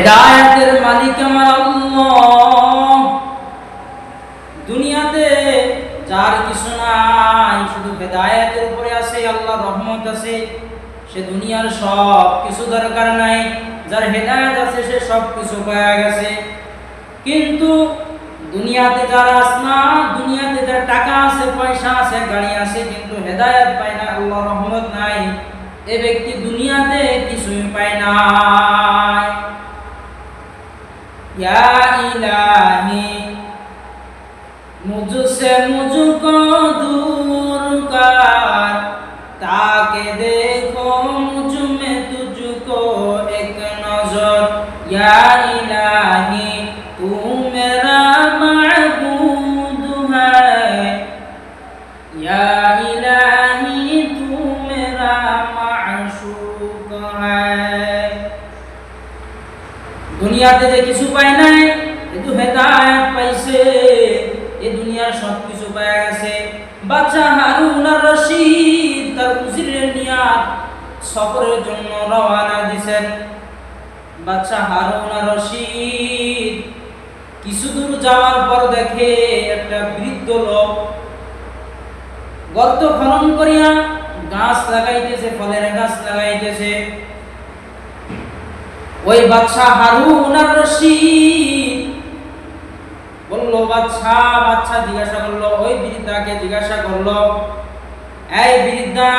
হেদায়েতের মালিক আমার আল্লাহ। দুনিয়াতে যার কিছু নাই, শুধু হেদায়েতের উপরে আছে, আল্লাহর রহমত আছে, সে দুনিয়ার সব কিছু দরকার নাই। যার হেদায়েত আছে, সে সব কিছু পাওয়া গেছে। কিন্তু দুনিয়াতে যার আসনা দুনিয়াতে যার টাকা আছে, পয়সা আছে, গাড়ি আছে, কিন্তু হেদায়েত পায় না, আল্লাহর রহমত নাই। এ ব্যক্তি দুনিয়াতে কিছুই পায় না। সুখ দূর কার তাকে দেখো মুঝমে এক নজর। ইয়া ইলাহি তু মেরা মাবুদ দুনিয়াতে যে কিছু পায় নাই কিন্তু হেদায়ত পাইছে। এই দুনিয়ার সব কিছু পায় গেছে। বাচ্চা হারুন রশিদ তার উজিরের নিয়াত সফরের জন্য রওনা দিছেন। বাচ্চা হারুন রশিদ কিছু দূর যাওয়ার পর দেখে একটা বৃদ্ধ লোক গর্ত খনন করিয়া গাছ লাগাইতেছে, ফলের গাছ লাগাইতেছে। ওই বাচ্চা হারুন রশিদ বলল বাচ্চা বাচ্চা জিজ্ঞাসা করল, ওই বৃদ্ধাকে জিজ্ঞাসা করল? এই বৃদ্ধা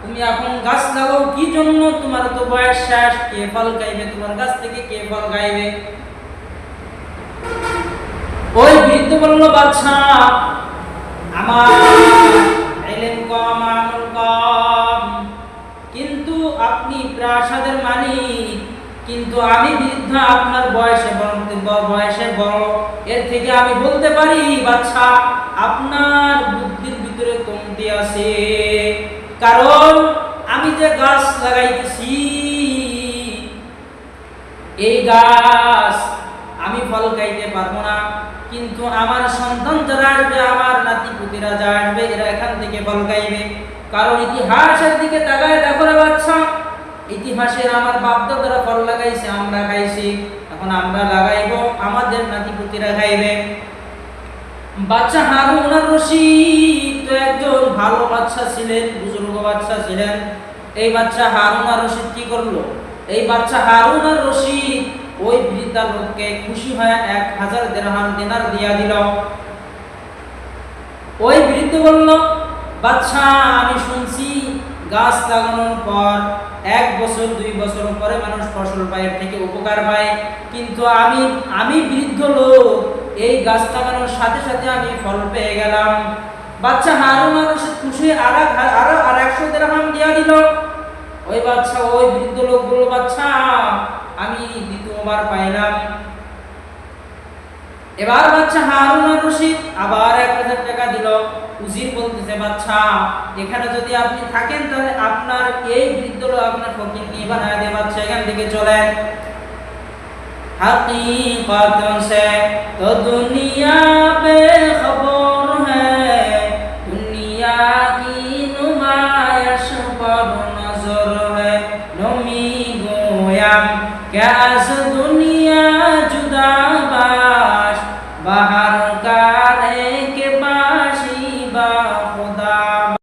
তুমি এখন গাছ লাগাও, কি জন্য তোমার তো বয়স শেষ? কে ফল খাইবে? তোমার গাছ থেকে কে ফল খাইবে? ওই বৃদ্ধ বলল বাচ্চা আমার এলেম কম আমল কম। কিন্তু আপনি প্রাসাদের মালিক। কিন্তু আমি বৃদ্ধা, আপনার বয়সে বয়সে বড়। এর থেকে আমি বলতে পারি, বাচ্চা, আপনার বুদ্ধির ভিতরে কমতি আছে। কারণ আমি যে গাছ লাগাইতেছি, এই গাছ আমি ফল খাইতে পারব না। কিন্তু আমার সন্তান যারা আসবে, আমার নাতি পুতিরা যারা আসবে, এরা এখান থেকে ফল খাইবে। কারণ ইতিহাসের দিকে তাকায় ইতিহাসের আমার বাপদাদারা ফল লাগাইছে, আমরা খাইছি। এখন আমরা লাগাইবো, আমাদের নাতি পুতিরা খাইবে। বাচ্চা হারুন রশিদ তো একজন ভালো বাচ্চা ছিলেন, বুজুর্গ বাচ্চা ছিলেন। এই বাচ্চা হারুন আর রশিদ কি করল? এই বাচ্চা হারুন আর রশিদ ওই বৃদ্ধা লোককে খুশি হয়ে এক হাজার দেড়হাম দিনার দিয়া দিল। ওই বৃদ্ধ বলল, বাচ্চা, আমি শুনছি গাছ লাগানোর পর, এক বছর, দুই বছর পরে মানুষ ফসল পায়, এর থেকে উপকার পায়। কিন্তু আমি আমি বৃদ্ধ লোক, এই গাছ লাগানোর সাথে সাথে আমি ফল পেয়ে গেলাম। বাচ্চা হারুন রশিদ খুশি, আর আরও আর একশো দেড়হাম দিয়া দিল। ওই বাচ্চা, ওই বৃদ্ধ লোক বলল, বাচ্চা, আমি দ্বিতীয়বার পাইলাম। এবার বাচ্চা হারুন আর রশিদ আবার এক হাজার টাকা দিল। উজির বলতেছে, বাচ্চা, এখানে যদি আপনি থাকেন তাহলে আপনার এই বৃদ্ধ লোক আপনার ফকির নিয়ে বানায় দেয়। বাচ্চা, এখান থেকে চলেন। হাকিকতন সে তো দুনিয়া